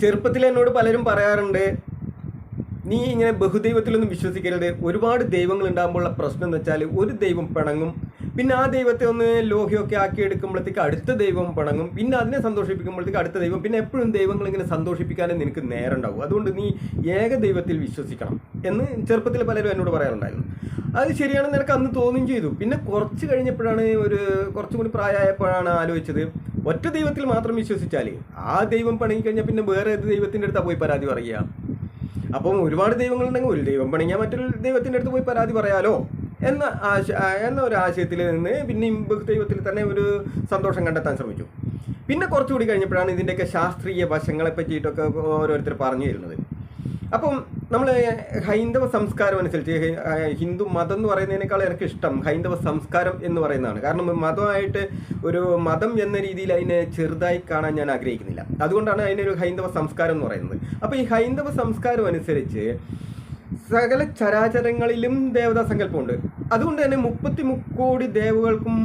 ചെറുപ്പത്തിൽ എന്നോട് പലരും പറയാറുണ്ട് നീ ഇങ്ങനെ ബഹുദൈവത്തിലൊന്നും വിശ്വസിക്കരുത്. ഒരുപാട് ദൈവങ്ങൾ ഉണ്ടാകുമ്പോഴുള്ള പ്രശ്നം എന്ന് വെച്ചാൽ ഒരു ദൈവം പിണങ്ങും. പിന്നെ ആ ദൈവത്തെ ഒന്ന് ലോഹ്യമൊക്കെ ആക്കി എടുക്കുമ്പോഴത്തേക്ക് അടുത്ത ദൈവം പിണങ്ങും. പിന്നെ അതിനെ സന്തോഷിപ്പിക്കുമ്പോഴത്തേക്ക് അടുത്ത ദൈവം. പിന്നെ എപ്പോഴും ദൈവങ്ങൾ ഇങ്ങനെ സന്തോഷിപ്പിക്കാനേ നിനക്ക് നേരം ഉണ്ടാവും. അതുകൊണ്ട് നീ ഏക ദൈവത്തിൽ വിശ്വസിക്കണം. എന്ന് ചെറുപ്പത്തിൽ പലരും എന്നോട് പറയാറുണ്ടായിരുന്നു. അത് ശരിയാണെന്ന് നിനക്ക് അന്ന് തോന്നുകയും ചെയ്തു. പിന്നെ കുറച്ച് കഴിഞ്ഞപ്പോഴാണ് ഒരു കുറച്ചും കൂടി പ്രായമായപ്പോഴാണ് ആലോചിച്ചത് ഒറ്റ ദൈവത്തിൽ മാത്രം വിശ്വസിച്ചാലേ ആ ദൈവം പണങ്ങി കഴിഞ്ഞാൽ പിന്നെ വേറെ ഏത് ദൈവത്തിന്റെ അടുത്താണ് പോയി പരാതി പറയുക? അപ്പം ഒരുപാട് ദൈവങ്ങളുണ്ടെങ്കിൽ ഒരു ദൈവം പണിയാൽ മറ്റൊരു ദൈവത്തിന്റെ അടുത്ത് പോയി പരാതി പറയാലോ? എന്ന ആശ എന്ന ഒരു ആശയത്തിൽ നിന്ന് പിന്നെയും ദൈവത്തിൽ തന്നെ ഒരു സന്തോഷം കണ്ടെത്താൻ ശ്രമിച്ചു. പിന്നെ കുറച്ചുകൂടി കഴിഞ്ഞപ്പോഴാണ് ഇതിന്റെയൊക്കെ ശാസ്ത്രീയ വശങ്ങളെ പറ്റിയിട്ടൊക്കെ ഓരോരുത്തർ പറഞ്ഞു തരുന്നത് അപ്പം നമ്മൾ ഹൈന്ദവ സംസ്കാരം അനുസരിച്ച് ഹിന്ദു മതം എന്ന് പറയുന്നതിനേക്കാൾ എനിക്ക് ഇഷ്ടം ഹൈന്ദവ സംസ്കാരം എന്ന് പറയുന്നതാണ്. കാരണം മതമായിട്ട് ഒരു മതം എന്ന രീതിയിൽ അതിനെ ചെറുതായി കാണാൻ ഞാൻ ആഗ്രഹിക്കുന്നില്ല. അതുകൊണ്ടാണ് അതിനൊരു ഹൈന്ദവ സംസ്കാരം എന്ന് പറയുന്നത്. അപ്പോൾ ഈ ഹൈന്ദവ സംസ്കാരം അനുസരിച്ച് സകല ചരാചരങ്ങളിലും ദേവതാ സങ്കല്പമുണ്ട്. അതുകൊണ്ട് തന്നെ മുപ്പത്തി മുക്കോടി ദേവകൾക്കും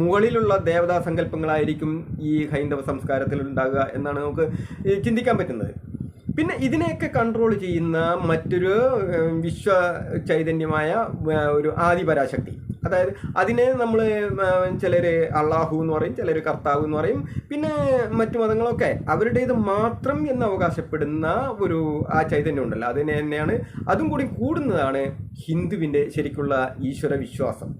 മുകളിലുള്ള ദേവതാ സങ്കല്പങ്ങളായിരിക്കും ഈ ഹൈന്ദവ സംസ്കാരത്തിൽ ഉണ്ടാകുക എന്നാണ് നമുക്ക് ചിന്തിക്കാൻ പറ്റുന്നത്. പിന്നെ ഇതിനെയൊക്കെ കൺട്രോൾ ചെയ്യുന്ന മറ്റൊരു വിശ്വ ചൈതന്യമായ ഒരു ആദിപരാശക്തി. അതായത് അതിനെ നമ്മൾ ചിലർ അള്ളാഹു എന്ന് പറയും ചിലർ കർത്താവ് എന്ന് പറയും പിന്നെ മറ്റു മതങ്ങളൊക്കെ. അവരുടേത് മാത്രം എന്ന് അവകാശപ്പെടുന്ന ഒരു ആ ചൈതന്യം ഉണ്ടല്ലോ. അതിനെ തന്നെയാണ് അതും കൂടി കൂടുന്നതാണ് ഹിന്ദുവിന്റെ ശരിക്കുള്ള ഈശ്വര വിശ്വാസം.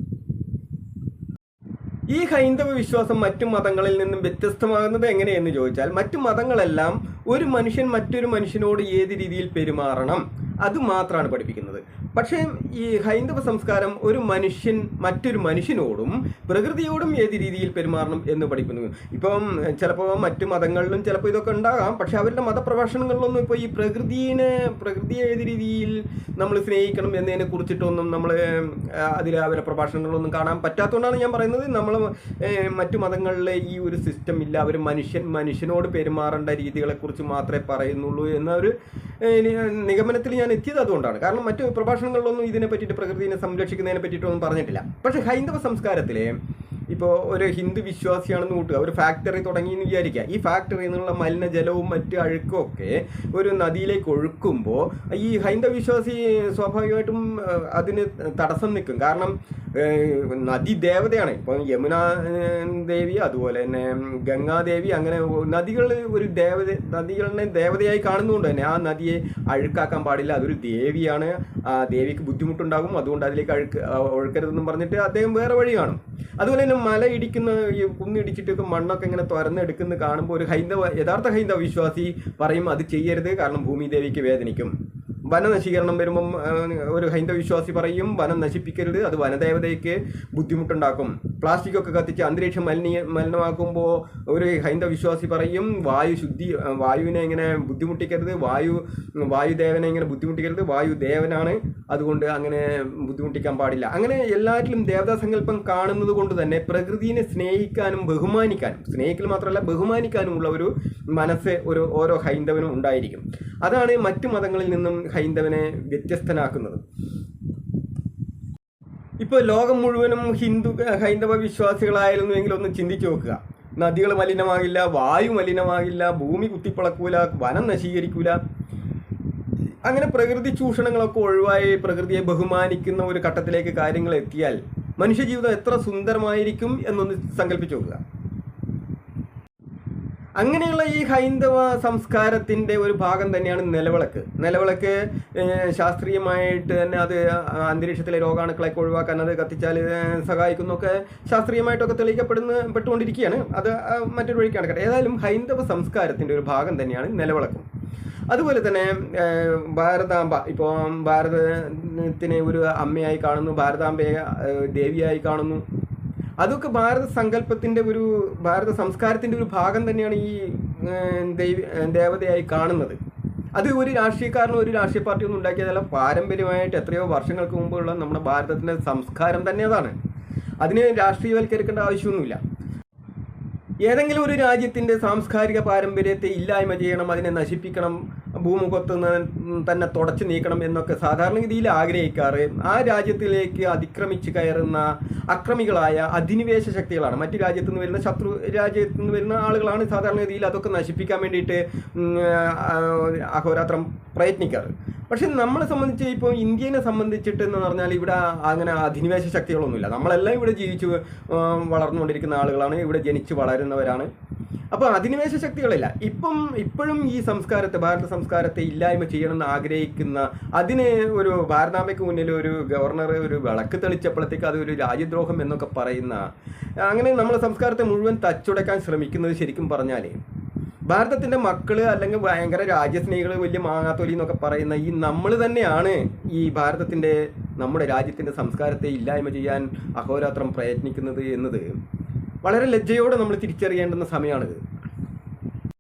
ഈ ഹൈന്ദവ വിശ്വാസം മറ്റു മതങ്ങളിൽ നിന്നും വ്യത്യസ്തമാകുന്നത് എങ്ങനെയെന്ന് ചോദിച്ചാൽ മറ്റു മതങ്ങളെല്ലാം ഒരു മനുഷ്യൻ മറ്റൊരു മനുഷ്യനോട് ഏത് രീതിയിൽ പെരുമാറണം? അത് മാത്രമാണ് പഠിപ്പിക്കുന്നത്. പക്ഷേ ഈ ഹൈന്ദവ സംസ്കാരം ഒരു മനുഷ്യൻ മറ്റൊരു മനുഷ്യനോടും പ്രകൃതിയോടും ഏത് രീതിയിൽ പെരുമാറണം എന്ന് പഠിക്കുന്നു? ഇപ്പം ചിലപ്പോൾ മറ്റു മതങ്ങളിലും ചിലപ്പോൾ ഇതൊക്കെ ഉണ്ടാകാം. പക്ഷേ അവരുടെ മതപ്രഭാഷണങ്ങളിലൊന്നും ഇപ്പോൾ ഈ പ്രകൃതിയെ പ്രകൃതിയെ ഏത് രീതിയിൽ നമ്മൾ സ്നേഹിക്കണം എന്നതിനെ കുറിച്ചിട്ടൊന്നും നമ്മൾ അതിൽ അവരുടെ പ്രഭാഷണങ്ങളിലൊന്നും കാണാൻ പറ്റാത്തതുകൊണ്ടാണ് ഞാൻ പറയുന്നത്. നമ്മൾ മറ്റു മതങ്ങളിലെ ഈ ഒരു സിസ്റ്റം ഇല്ല. അവർ മനുഷ്യൻ മനുഷ്യനോട് പെരുമാറേണ്ട രീതികളെക്കുറിച്ച് മാത്രമേ പറയുന്നുള്ളൂ എന്ന ഒരു ഏഹ്, നി- നിഗമനത്തിൽ ഞാൻ എത്തിയത് അതുകൊണ്ടാണ്. കാരണം മറ്റു പ്രഭാഷണങ്ങളിലൊന്നും ഇതിനെ പറ്റിയിട്ട് പ്രകൃതിയെ സംരക്ഷിക്കുന്നതിനെ പറ്റിയിട്ടൊന്നും പറഞ്ഞിട്ടില്ല. പക്ഷേ ഹൈന്ദവ സംസ്കാരത്തിലെ ഇപ്പോൾ ഒരു ഹിന്ദു വിശ്വാസിയാണെന്ന് കൂട്ടുക ഒരു ഫാക്ടറി തുടങ്ങി എന്ന് വിചാരിക്കുക. ഈ ഫാക്ടറിയിൽ നിന്നുള്ള മലിനജലവും മറ്റ് അഴുക്കും ഒക്കെ ഒരു നദിയിലേക്ക് ഒഴുക്കുമ്പോൾ ഈ ഹൈന്ദവ വിശ്വാസി സ്വാഭാവികമായിട്ടും അതിന് തടസ്സം നിൽക്കും. കാരണം നദി ദേവതയാണ് ഇപ്പം യമുന ദേവി അതുപോലെ തന്നെ ഗംഗാദേവി അങ്ങനെ നദികൾ ഒരു ദേവത നദികളെ ദേവതയായി കാണുന്നതുകൊണ്ട് തന്നെ ആ നദിയെ അഴുക്കാക്കാൻ പാടില്ല. അതൊരു ദേവിയാണ്. ആ ദേവിക്ക് ബുദ്ധിമുട്ടുണ്ടാകും. അതുകൊണ്ട് അതിലേക്ക് അഴുക്ക് ഒഴുക്കരുതെന്നും പറഞ്ഞിട്ട് അദ്ദേഹം വേറെ വഴി കാണും. അതുപോലെ തന്നെ മല ഇടിക്കുന്ന ഈ കുന്നിടിച്ചിട്ടൊക്കെ മണ്ണൊക്കെ ഇങ്ങനെ തുരന്നെടുക്കുന്ന കാണുമ്പോൾ ഒരു ഹൈന്ദവ യഥാർത്ഥ ഹൈന്ദവ വിശ്വാസി പറയും അത് ചെയ്യരുത്. കാരണം ഭൂമി ദേവിക്ക് വേദനിക്കും. വനനശീകരണം വരുമ്പം ഒരു ഹൈന്ദവ വിശ്വാസി പറയും വനം നശിപ്പിക്കരുത് അത് വനദേവതയ്ക്ക് ബുദ്ധിമുട്ടുണ്ടാക്കും. പ്ലാസ്റ്റിക് ഒക്കെ കത്തിച്ച് അന്തരീക്ഷം മലിനീയ മലിനമാക്കുമ്പോൾ ഒരു ഹൈന്ദവ വിശ്വാസി പറയും വായു ശുദ്ധി വായുവിനെ ഇങ്ങനെ ബുദ്ധിമുട്ടിക്കരുത് വായു വായുദേവനെ ഇങ്ങനെ ബുദ്ധിമുട്ടിക്കരുത് വായു ദേവനാണ് അതുകൊണ്ട് അങ്ങനെ ബുദ്ധിമുട്ടിക്കാൻ പാടില്ല. അങ്ങനെ എല്ലാറ്റിലും ദേവതാ സങ്കല്പം കാണുന്നത് കൊണ്ട് തന്നെ പ്രകൃതിയെ സ്നേഹിക്കാനും ബഹുമാനിക്കാനും സ്നേഹിക്കൽ മാത്രമല്ല ബഹുമാനിക്കാനുമുള്ള ഒരു മനസ്സ് ഒരു ഓരോ ഹൈന്ദവനും ഉണ്ടായിരിക്കും. അതാണ് മറ്റു മതങ്ങളിൽ നിന്നും ഹൈന്ദവനെ വ്യത്യസ്തനാക്കുന്നത്. ഇപ്പോൾ ലോകം മുഴുവനും ഹിന്ദു ഹൈന്ദവ വിശ്വാസികളായിരുന്നുവെങ്കിൽ ഒന്ന് ചിന്തിച്ചു നോക്കുക. നദികൾ മലിനമാകില്ല വായു മലിനമാകില്ല ഭൂമി കുത്തിപ്പളക്കൂല വനം നശീകരിക്കൂല. അങ്ങനെ പ്രകൃതി ചൂഷണങ്ങളൊക്കെ ഒഴിവായി പ്രകൃതിയെ ബഹുമാനിക്കുന്ന ഒരു ഘട്ടത്തിലേക്ക് കാര്യങ്ങൾ എത്തിയാൽ മനുഷ്യജീവിതം എത്ര സുന്ദരമായിരിക്കും എന്നൊന്ന് സങ്കല്പിച്ചു നോക്കുക. അങ്ങനെയുള്ള ഈ ഹൈന്ദവ സംസ്കാരത്തിന്റെ ഒരു ഭാഗം തന്നെയാണ് നിലവിളക്ക്. നിലവിളക്ക് ശാസ്ത്രീയമായിട്ട് തന്നെ അത് അന്തരീക്ഷത്തിലെ രോഗാണുക്കളൊക്കെ ഒഴിവാക്കാൻ അത് കത്തിച്ചാൽ സഹായിക്കുന്നൊക്കെ ശാസ്ത്രീയമായിട്ടൊക്കെ തെളിയിക്കപ്പെടുന്ന പെട്ടുകൊണ്ടിരിക്കുകയാണ്. അത് മറ്റൊരു വഴിക്കാണ് നടക്കട്ടെ. ഏതായാലും ഹൈന്ദവ സംസ്കാരത്തിന്റെ ഒരു ഭാഗം തന്നെയാണ് നിലവിളക്കും. അതുപോലെ തന്നെ ഭാരതാംബ. ഇപ്പോൾ ഭാരതത്തിനെ ഒരു അമ്മയായി കാണുന്നു ഭാരതാംബയെ ദേവിയായി കാണുന്നു. അതൊക്കെ ഭാരത സങ്കല്പത്തിന്റെ ഒരു ഭാരത സംസ്കാരത്തിന്റെ ഒരു ഭാഗം തന്നെയാണ് ഈ ദൈവ ദേവതയായി കാണുന്നത്. അത് ഒരു രാഷ്ട്രീയക്കാരനും ഒരു രാഷ്ട്രീയ പാർട്ടിയൊന്നും ഉണ്ടാക്കിയതല്ല. പാരമ്പര്യമായിട്ട് എത്രയോ വർഷങ്ങൾക്ക് മുമ്പുള്ള നമ്മുടെ ഭാരതത്തിന്റെ സംസ്കാരം തന്നെ അതാണ്. അതിനെ രാഷ്ട്രീയവൽക്കരിക്കേണ്ട ആവശ്യമൊന്നുമില്ല. ഏതെങ്കിലും ഒരു രാജ്യത്തിന്റെ സാംസ്കാരിക പാരമ്പര്യത്തെ ഇല്ലായ്മ ചെയ്യണം അതിനെ നശിപ്പിക്കണം ഭൂമുഖത്ത് തന്നെ തുടച്ചു നീക്കണം എന്നൊക്കെ സാധാരണഗതിയിൽ ആഗ്രഹിക്കാറ്. ആ രാജ്യത്തിലേക്ക് അതിക്രമിച്ച് കയറുന്ന അക്രമികളായ അധിനിവേശ ശക്തികളാണ്. മറ്റു രാജ്യത്തു നിന്ന് വരുന്ന ശത്രു രാജ്യത്തു നിന്ന് വരുന്ന ആളുകളാണ് സാധാരണഗതിയിൽ അതൊക്കെ നശിപ്പിക്കാൻ വേണ്ടിയിട്ട് അഹോരാത്രം പ്രയത്നിക്കാറ്. പക്ഷെ നമ്മളെ സംബന്ധിച്ച് ഇപ്പോൾ ഇന്ത്യനെ സംബന്ധിച്ചിട്ട് എന്ന് പറഞ്ഞാൽ ഇവിടെ അങ്ങനെ അധിനിവേശ ശക്തികളൊന്നുമില്ല. നമ്മളെല്ലാം ഇവിടെ ജീവിച്ച് വളർന്നുകൊണ്ടിരിക്കുന്ന ആളുകളാണ് ഇവിടെ ജനിച്ച് വളരുന്നവരാണ്. അപ്പോൾ അധിനിവേശ ശക്തികളില്ല. ഇപ്പം ഇപ്പോഴും ഈ സംസ്കാരത്തെ ഭാരത സംസ്കാരത്തെ ഇല്ലായ്മ ചെയ്യണമെന്ന് ആഗ്രഹിക്കുന്ന അതിനെ ഒരു ഭാരതാംബയ്ക്ക് മുന്നിൽ ഒരു ഗവർണർ ഒരു വിളക്ക് തെളിച്ചപ്പോഴത്തേക്ക് അതൊരു രാജ്യദ്രോഹം എന്നൊക്കെ പറയുന്ന അങ്ങനെ നമ്മളെ സംസ്കാരത്തെ മുഴുവൻ തച്ചുടക്കാൻ ശ്രമിക്കുന്നത് ശരിക്കും പറഞ്ഞാൽ ഭാരതത്തിന്റെ മക്കൾ അല്ലെങ്കിൽ ഭയങ്കര രാജ്യസ്നേഹികൾ വലിയ മാങ്ങാത്തൊലി എന്നൊക്കെ പറയുന്ന ഈ നമ്മൾ തന്നെയാണ് ഈ ഭാരതത്തിന്റെ നമ്മുടെ രാജ്യത്തിന്റെ സംസ്കാരത്തെ ഇല്ലായ്മ ചെയ്യാൻ അഹോരാത്രം പ്രയത്നിക്കുന്നത് എന്നത്. വളരെ ലജ്ജയോടെ നമ്മൾ തിരിച്ചറിയേണ്ടുന്ന സമയമാണിത്.